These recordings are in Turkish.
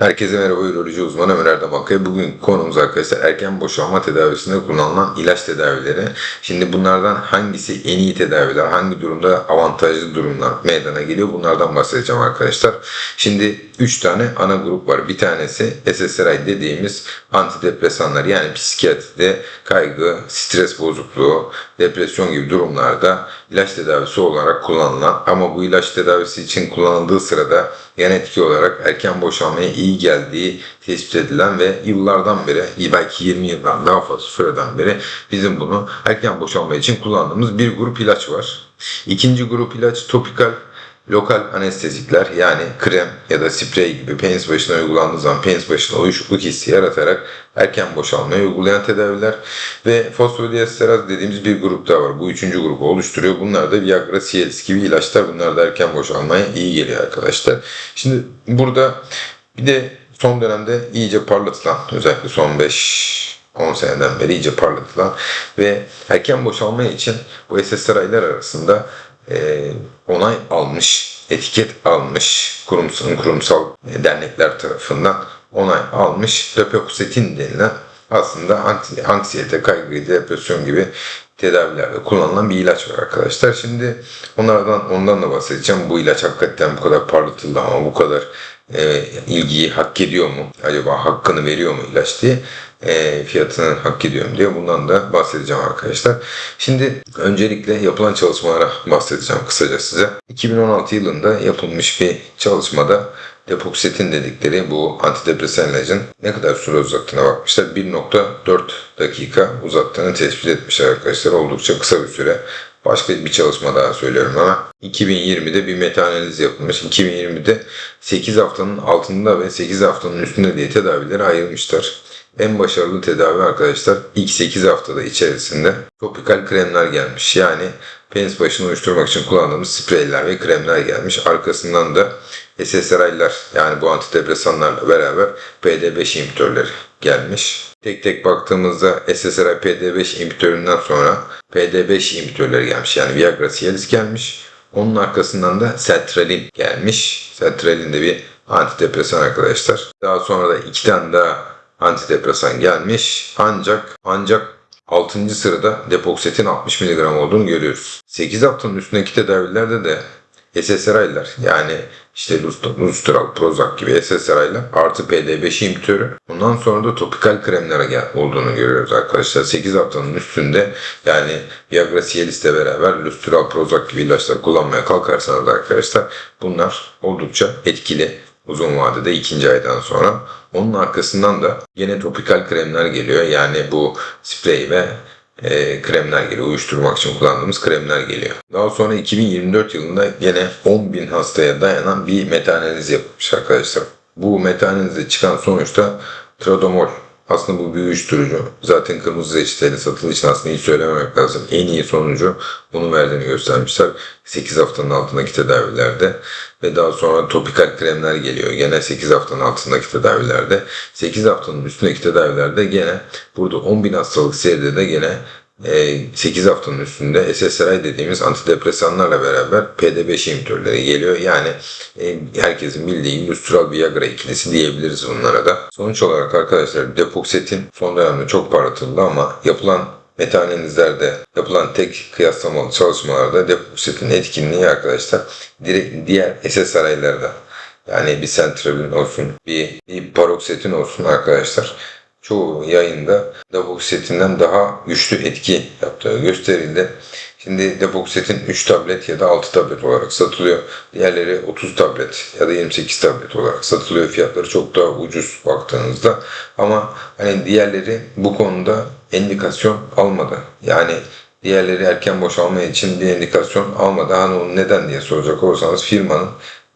Herkese merhaba üroloji uzmanı Ömer Erdem. Bugün konumuz arkadaşlar erken boşalma tedavisinde kullanılan ilaç tedavileri. Şimdi bunlardan hangisi en iyi tedaviler, hangi durumda avantajlı durumlar meydana geliyor bunlardan bahsedeceğim arkadaşlar. Şimdi 3 tane ana grup var. Bir tanesi SSRI dediğimiz antidepresanlar yani psikiyatride kaygı, stres bozukluğu, depresyon gibi durumlarda ilaç tedavisi olarak kullanılan ama bu ilaç tedavisi için kullanıldığı sırada yan etki olarak erken boşalmaya iyi geldiği tespit edilen ve yıllardan beri belki 20 yıldan daha fazla süreden beri bizim bunu erken boşalma için kullandığımız bir grup ilaç var. İkinci grup ilaç topikal lokal anestezikler yani krem ya da sprey gibi penis başına uygulandığı zaman penis başına uyuşukluk hissi yaratarak erken boşalmayı uygulayan tedaviler ve fosfodiesteraz dediğimiz bir grup daha var. Bu üçüncü grubu oluşturuyor. Bunlar da Viagra, Cialis gibi ilaçlar. Bunlar da erken boşalmaya iyi geliyor arkadaşlar. Şimdi burada bir de son dönemde iyice parlatılan özellikle son 5 10 seneden beri iyice parlatılan ve erken boşalma için bu SSRI'ler arasında e, onay almış, etiket almış kurumsal, kurumsal e, dernekler tarafından onay almış Repoxetin denilen aslında anti- anksiyete, kaygı, depresyon gibi tedavilerde kullanılan bir ilaç var arkadaşlar. Şimdi onlardan ondan da bahsedeceğim. Bu ilaç hakikaten bu kadar parlatıldı ama bu kadar e, ilgiyi hak ediyor mu? Acaba hakkını veriyor mu ilaç diye e, fiyatını hak ediyor mu diye bundan da bahsedeceğim arkadaşlar. Şimdi öncelikle yapılan çalışmalara bahsedeceğim kısaca size. 2016 yılında yapılmış bir çalışmada Depoxetin dedikleri bu antidepresan ilacın ne kadar süre uzattığına bakmışlar. 1.4 dakika uzattığını tespit etmişler arkadaşlar. Oldukça kısa bir süre. Başka bir çalışma daha söylüyorum ama 2020'de bir meta analiz yapılmış. 2020'de 8 haftanın altında ve 8 haftanın üstünde diye tedavileri ayırmışlar. En başarılı tedavi arkadaşlar ilk 8 haftada içerisinde topikal kremler gelmiş. Yani penis başını uyuşturmak için kullandığımız spreyler ve kremler gelmiş. Arkasından da SSRI'ler yani bu antidepresanlarla beraber PD5 inhibitörleri gelmiş. Tek tek baktığımızda SSRI PD5 inhibitöründen sonra PD5 inhibitörleri gelmiş. Yani Viagra Cialis gelmiş. Onun arkasından da sertralin gelmiş. Sertralin de bir antidepresan arkadaşlar. Daha sonra da iki tane daha antidepresan gelmiş. Ancak ancak 6. sırada depoxetin 60 mg olduğunu görüyoruz. 8 haftanın üstündeki tedavilerde de SSRI'ler yani işte Lustral, Prozac gibi SSRI'ler artı PD5 inhibitörü. Ondan sonra da topikal kremlere olduğunu görüyoruz arkadaşlar. 8 haftanın üstünde yani Viagra Cialis ile beraber Lustral, Prozac gibi ilaçlar kullanmaya kalkarsanız arkadaşlar bunlar oldukça etkili uzun vadede ikinci aydan sonra. Onun arkasından da gene topikal kremler geliyor. Yani bu sprey ve e, kremler geliyor. Uyuşturmak için kullandığımız kremler geliyor. Daha sonra 2024 yılında gene 10.000 hastaya dayanan bir meta analiz yapılmış arkadaşlar. Bu meta analizde çıkan sonuçta tradomol aslında bu bir uyuşturucu. Zaten kırmızı reçeteyle satıldığı için aslında hiç söylememek lazım. En iyi sonucu bunu verdiğini göstermişler. 8 haftanın altındaki tedavilerde ve daha sonra topikal kremler geliyor. Gene 8 haftanın altındaki tedavilerde. 8 haftanın üstündeki tedavilerde gene burada 10.000 hastalık seride de gene 8 haftanın üstünde SSRI dediğimiz antidepresanlarla beraber PD5 inhibitörleri geliyor. Yani e, herkesin bildiği Lustral Viagra ikilisi diyebiliriz bunlara da. Sonuç olarak arkadaşlar depoxetin son dönemde çok parlatıldı ama yapılan meta analizlerde yapılan tek kıyaslamalı çalışmalarda depoxetin etkinliği arkadaşlar direkt diğer SSRI'lerden yani bir sentralin olsun, bir, bir paroksetin olsun arkadaşlar çoğu yayında depoksetinden daha güçlü etki yaptığı gösterildi. Şimdi depoksitin 3 tablet ya da 6 tablet olarak satılıyor. Diğerleri 30 tablet ya da 28 tablet olarak satılıyor. Fiyatları çok daha ucuz baktığınızda. Ama hani diğerleri bu konuda endikasyon almadı. Yani diğerleri erken boşalma için bir endikasyon almadı. Hani onu neden diye soracak olursanız firmanın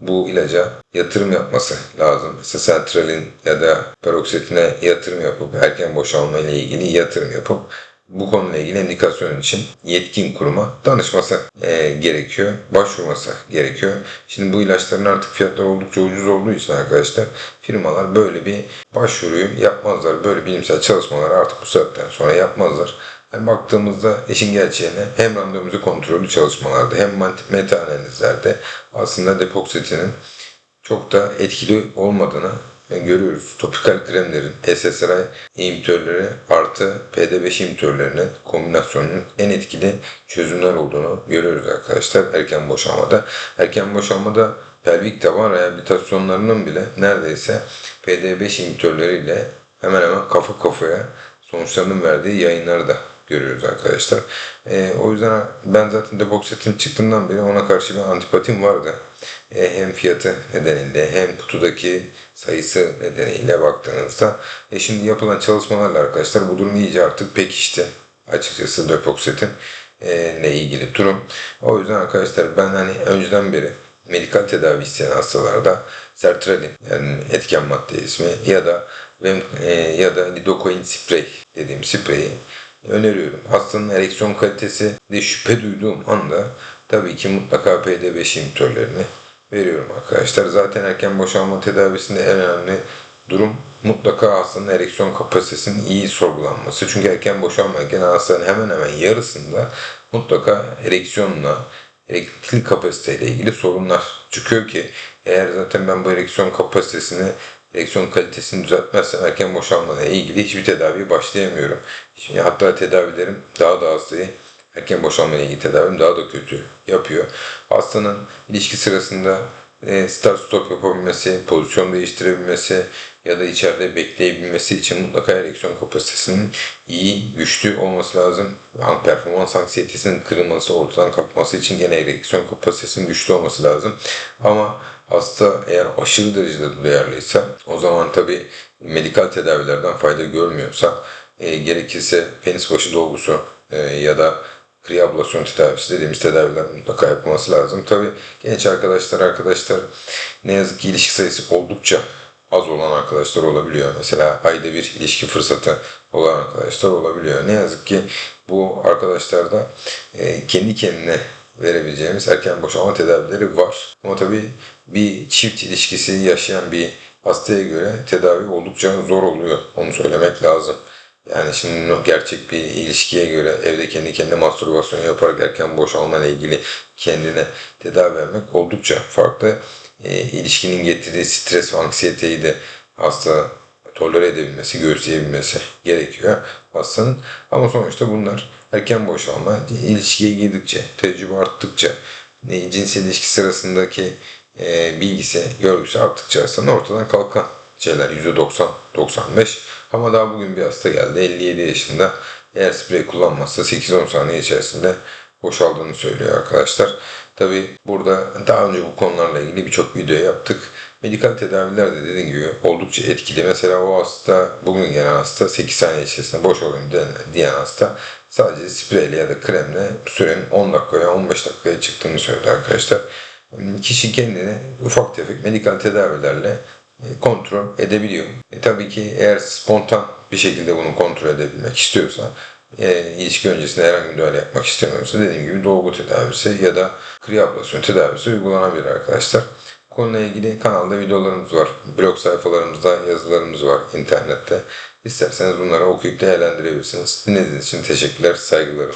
bu ilaca yatırım yapması lazım. Mesela sentralin ya da peroksetine yatırım yapıp erken boşalma ile ilgili yatırım yapıp bu konuyla ilgili indikasyon için yetkin kuruma danışması e, gerekiyor, başvurması gerekiyor. Şimdi bu ilaçların artık fiyatları oldukça ucuz olduğu için arkadaşlar firmalar böyle bir başvuruyu yapmazlar. Böyle bilimsel çalışmaları artık bu saatten sonra yapmazlar. Yani baktığımızda işin gerçeğine hem randomize kontrollü çalışmalarda hem meta analizlerde aslında depoksitinin çok da etkili olmadığını görüyoruz. Topikal kremlerin SSRI inhibitörleri artı PD5 inhibitörlerinin kombinasyonunun en etkili çözümler olduğunu görüyoruz arkadaşlar erken boşalmada. Erken boşalmada pelvik taban rehabilitasyonlarının bile neredeyse PD5 inhibitörleriyle hemen hemen kafa kafaya sonuçlarının verdiği yayınları da görüyoruz arkadaşlar. Ee, o yüzden ben zaten Depoxet'in çıktığından beri ona karşı bir antipatim vardı. Ee, hem fiyatı nedeniyle hem kutudaki sayısı nedeniyle baktığınızda. E şimdi yapılan çalışmalarla arkadaşlar bu durum iyice artık pekişti. Açıkçası Depoxet'in e, ile ilgili durum. O yüzden arkadaşlar ben hani önceden beri medikal tedavi isteyen hastalarda sertralin yani etken madde ismi ya da e, ya da lidocaine sprey dediğim spreyi öneriyorum. Hastanın ereksiyon kalitesi de şüphe duyduğum anda tabii ki mutlaka PD5 inhibitörlerini veriyorum arkadaşlar. Zaten erken boşalma tedavisinde en önemli durum mutlaka hastanın ereksiyon kapasitesinin iyi sorgulanması. Çünkü erken boşalma genel hastanın hemen hemen yarısında mutlaka ereksiyonla erektil kapasiteyle ilgili sorunlar çıkıyor ki eğer zaten ben bu ereksiyon kapasitesini ereksiyon kalitesini düzeltmezsem erken boşalma ile ilgili hiçbir tedaviye başlayamıyorum. Şimdi hatta tedavilerim daha da hastayı erken boşalma ile ilgili tedavim daha da kötü yapıyor. Hastanın ilişki sırasında e, start stop yapabilmesi, pozisyon değiştirebilmesi ya da içeride bekleyebilmesi için mutlaka ereksiyon kapasitesinin iyi, güçlü olması lazım. Yani performans anksiyetesinin kırılması, ortadan kalkması için gene ereksiyon kapasitesinin güçlü olması lazım. Ama hasta eğer aşırı derecede duyarlıysa o zaman tabi medikal tedavilerden fayda görmüyorsa e, gerekirse penis başı dolgusu e, ya da kriablasyon tedavisi dediğimiz tedaviler mutlaka yapılması lazım. Tabi genç arkadaşlar arkadaşlar ne yazık ki ilişki sayısı oldukça az olan arkadaşlar olabiliyor. Mesela ayda bir ilişki fırsatı olan arkadaşlar olabiliyor. Ne yazık ki bu arkadaşlarda e, kendi kendine verebileceğimiz erken boşalma tedavileri var. Ama tabii bir çift ilişkisi yaşayan bir hastaya göre tedavi oldukça zor oluyor. Onu söylemek lazım. Yani şimdi gerçek bir ilişkiye göre evde kendi kendine mastürbasyon yaparak erken boşalma ile ilgili kendine tedavi vermek oldukça farklı. E, ilişkinin getirdiği stres ve anksiyeteyi de hasta tolere edebilmesi, göğüsleyebilmesi gerekiyor hastanın. Ama sonuçta bunlar erken boşalma, ilişkiye girdikçe, tecrübe arttıkça, cinsel ilişki sırasındaki e, bilgisi, görgüsü arttıkça hastanın ortadan kalkan şeyler %90-95. Ama daha bugün bir hasta geldi 57 yaşında. Eğer sprey kullanmazsa 8-10 saniye içerisinde boşaldığını söylüyor arkadaşlar. Tabi burada daha önce bu konularla ilgili birçok video yaptık. Medikal tedaviler de dediğim gibi oldukça etkili. Mesela o hasta, bugün gelen hasta 8 saniye içerisinde boş olayım diyen hasta sadece spreyle ya da kremle sürenin 10 dakikaya 15 dakikaya çıktığını söyledi arkadaşlar. Kişi kendini ufak tefek medikal tedavilerle e, kontrol edebiliyor. E, tabii ki eğer spontan bir şekilde bunu kontrol edebilmek istiyorsa e, ilişki öncesinde herhangi bir müdahale yapmak istemiyorsa dediğim gibi dolgu tedavisi ya da kriablasyon tedavisi uygulanabilir arkadaşlar. Konuyla ilgili kanalda videolarımız var. Blog sayfalarımızda yazılarımız var internette. İsterseniz bunları okuyup değerlendirebilirsiniz. Dinlediğiniz için teşekkürler, saygılarımla.